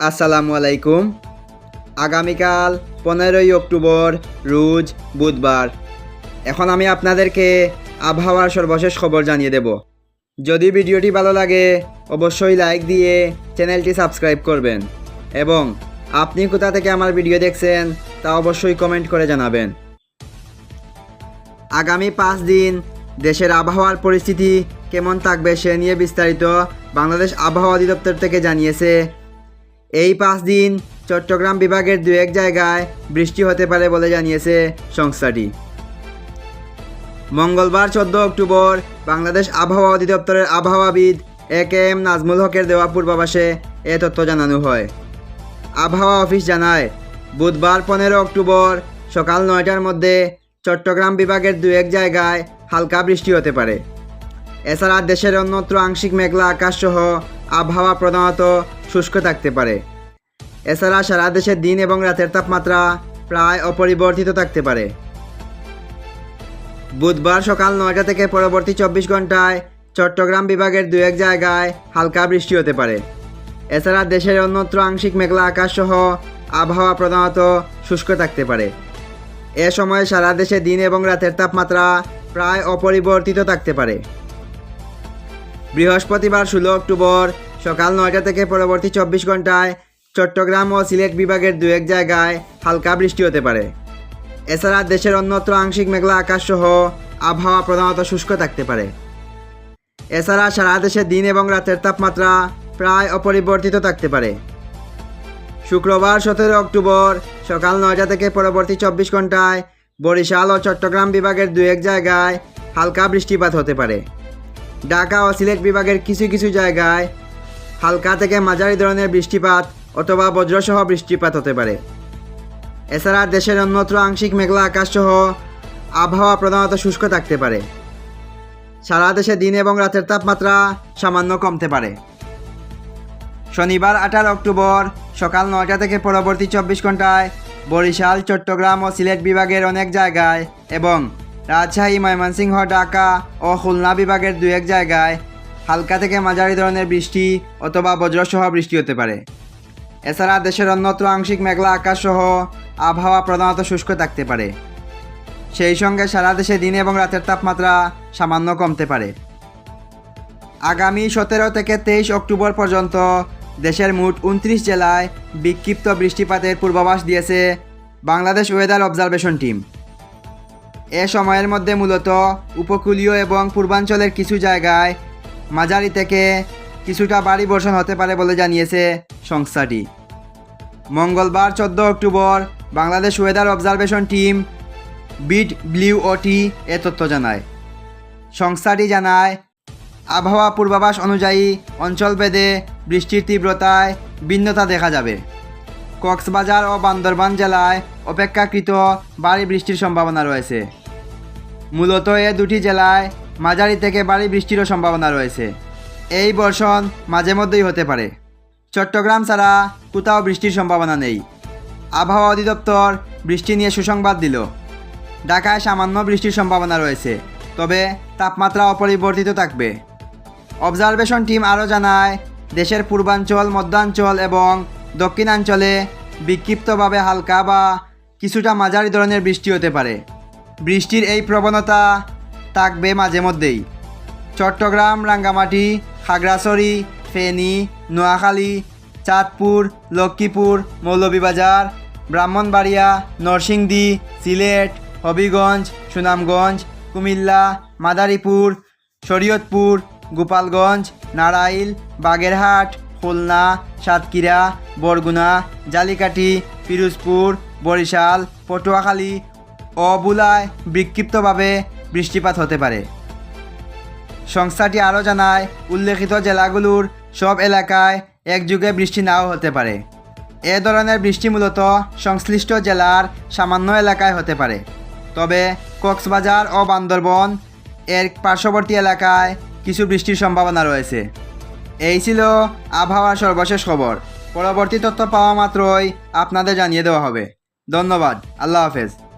আসসালামু আলাইকুম। আগামীকাল পনেরোই অক্টোবর, রোজ বুধবার। এখন আমি আপনাদেরকে আবহাওয়ার সর্বশেষ খবর জানিয়ে দেব। যদি ভিডিওটি ভালো লাগে, অবশ্যই লাইক দিয়ে চ্যানেলটি সাবস্ক্রাইব করবেন। এবং আপনি কোথা থেকে আমার ভিডিও দেখছেন, তা অবশ্যই কমেন্ট করে জানাবেন। আগামী পাঁচ দিন দেশের আবহাওয়ার পরিস্থিতি কেমন থাকবে সে নিয়ে বিস্তারিত বাংলাদেশ আবহাওয়া অধিদপ্তর থেকে জানিয়েছে এই পাঁচ দিন চট্টগ্রাম বিভাগের দু এক জায়গায় বৃষ্টি হতে পারে বলে জানিয়েছে সংস্থাটি। মঙ্গলবার চোদ্দ অক্টোবর বাংলাদেশ আবহাওয়া অধিদপ্তরের আবহাওয়াবিদ এ কে এম নাজমুল হকের দেওয়া পূর্বাভাসে এ তথ্য জানানো হয়। আবহাওয়া অফিস জানায়, বুধবার পনেরো অক্টোবর সকাল নয়টার মধ্যে চট্টগ্রাম বিভাগের দু এক জায়গায় হালকা বৃষ্টি হতে পারে। এছাড়া দেশের অন্যত্র আংশিক মেঘলা আকাশ সহ আবহাওয়া প্রধানত শুষ্ক থাকতে পারে। এছাড়া সারা দেশে দিন এবং রাতের তাপমাত্রা প্রায় অপরিবর্তিত থাকতে পারে। বুধবার সকাল নয়টা থেকে পরবর্তী চব্বিশ ঘন্টায় চট্টগ্রাম বিভাগের দু এক জায়গায় হালকা বৃষ্টি হতে পারে। এছাড়া দেশের অন্যত্র আংশিক মেঘলা আকাশ সহ আবহাওয়া প্রধানত শুষ্ক থাকতে পারে। এ সময় সারা দেশে দিন এবং রাতের তাপমাত্রা প্রায় অপরিবর্তিত থাকতে পারে। বৃহস্পতিবার ষোলো অক্টোবর সকাল নয়টা থেকে পরবর্তী চব্বিশ ঘন্টায় চট্টগ্রাম ও সিলেট বিভাগের দু এক জায়গায় হালকা বৃষ্টি হতে পারে। এছাড়া দেশের অন্যত্র আংশিক মেঘলা আকাশ সহ আবহাওয়া প্রধানত শুষ্ক থাকতে পারে। এছাড়া সারা দেশে দিন এবং রাতের তাপমাত্রা প্রায় অপরিবর্তিত থাকতে পারে। শুক্রবার সতেরো অক্টোবর সকাল নয়টা থেকে পরবর্তী চব্বিশ ঘন্টায় বরিশাল ও চট্টগ্রাম বিভাগের দু এক জায়গায় হালকা বৃষ্টিপাত হতে পারে। ঢাকা ও সিলেট বিভাগের কিছু কিছু জায়গায় হালকা থেকে মাঝারি ধরনের বৃষ্টিপাত অথবা বজ্রসহ বৃষ্টিপাত হতে পারে। এছাড়া দেশের অন্যত্র আংশিক মেঘলা আকাশ সহ আবহাওয়া প্রধানত শুষ্ক থাকতে পারে। সারা দেশে দিন এবং রাতের তাপমাত্রা সামান্য কমতে পারে। শনিবার আঠারো অক্টোবর সকাল নয়টা থেকে পরবর্তী চব্বিশ ঘন্টায় বরিশাল, চট্টগ্রাম ও সিলেট বিভাগের অনেক জায়গায় এবং রাজশাহী, ময়মনসিংহ, ঢাকা ও খুলনা বিভাগের দু এক জায়গায় হালকা থেকে মাঝারি ধরনের বৃষ্টি অথবা বজ্রসহ বৃষ্টি হতে পারে। এছাড়া দেশের অন্যত্র আংশিক মেঘলা আকাশ সহ আবহাওয়া প্রধানত শুষ্ক থাকতে পারে। সেই সঙ্গে সারা দেশে দিন এবং রাতের তাপমাত্রা সামান্য কমতে পারে। আগামী সতেরো থেকে তেইশ অক্টোবর পর্যন্ত দেশের মোট উনত্রিশ জেলায় বিক্ষিপ্ত বৃষ্টিপাতের পূর্বাভাস দিয়েছে বাংলাদেশ ওয়েদার অবজারভেশন টিম। এ সময়ের মধ্যে মূলত উপকূলীয় এবং পূর্বাঞ্চলের কিছু জায়গায় মাঝারি থেকে কিছুটা বাড়ি বর্ষণ হতে পারে বলে জানিয়েছে সংস্থাটি। মঙ্গলবার চোদ্দ October Bangladesh weather observation team B W O T এ তথ্য জানায়। সংস্থাটি জানায়, আবহাওয়া পূর্বাভাস অনুযায়ী অঞ্চলভেদে বৃষ্টির তীব্রতায় ভিন্নতা দেখা যাবে। কক্সবাজার ও বান্দরবান জেলায় অপেক্ষাকৃত ভারী বৃষ্টির সম্ভাবনা রয়েছে। মূলত এ দুটি জেলায় মাঝারি থেকে ভারী বৃষ্টিরও সম্ভাবনা রয়েছে। এই বর্ষণ মাঝে মধ্যেই হতে পারে। চট্টগ্রাম ছাড়া কোথাও বৃষ্টির সম্ভাবনা নেই। আবহাওয়া অধিদপ্তর বৃষ্টি নিয়ে সুসংবাদ দিল। ঢাকায় সামান্য বৃষ্টির সম্ভাবনা রয়েছে, তবে তাপমাত্রা অপরিবর্তিত থাকবে। অবজারভেশন টিম আরও জানায়, দেশের পূর্বাঞ্চল, মধ্যাঞ্চল এবং দক্ষিণাঞ্চলে বিক্ষিপ্তভাবে হালকা বা কিছুটা মাঝারি ধরনের বৃষ্টি হতে পারে। বৃষ্টির এই প্রবণতা থাকবে মাঝে মধ্যেই। চট্টগ্রাম, রাঙ্গামাটি, খাগড়াছড়ি, ফেনী, নোয়াখালী, চাঁদপুর, লক্ষ্মীপুর, মৌলভীবাজার, ব্রাহ্মণবাড়িয়া, নরসিংদী, সিলেট, হবিগঞ্জ, সুনামগঞ্জ, কুমিল্লা, মাদারীপুর, শরীয়তপুর, গোপালগঞ্জ, নারাইল, বাগেরহাট, খুলনা, সাতক্ষীরা, বরগুনা, জালিকাটি, পিরোজপুর, বরিশাল, পটুয়াখালী ও বুলায় বিক্ষিপ্তভাবে বৃষ্টিপাত হতে পারে। সংস্থাটি আরও জানায়, উল্লেখিত জেলাগুলোর সব এলাকায় একযুগে বৃষ্টি নাও হতে পারে। এ ধরনের বৃষ্টি মূলত সংশ্লিষ্ট জেলার সামান্য এলাকায় হতে পারে। তবে কক্সবাজার ও বান্দরবন এর পার্শ্ববর্তী এলাকায় কিছু বৃষ্টির সম্ভাবনা রয়েছে। এই ছিল আবহাওয়ার সর্বশেষ খবর। পরবর্তী তথ্য পাওয়া মাত্রই আপনাদের জানিয়ে দেওয়া হবে। ধন্যবাদ। আল্লাহ হাফেজ।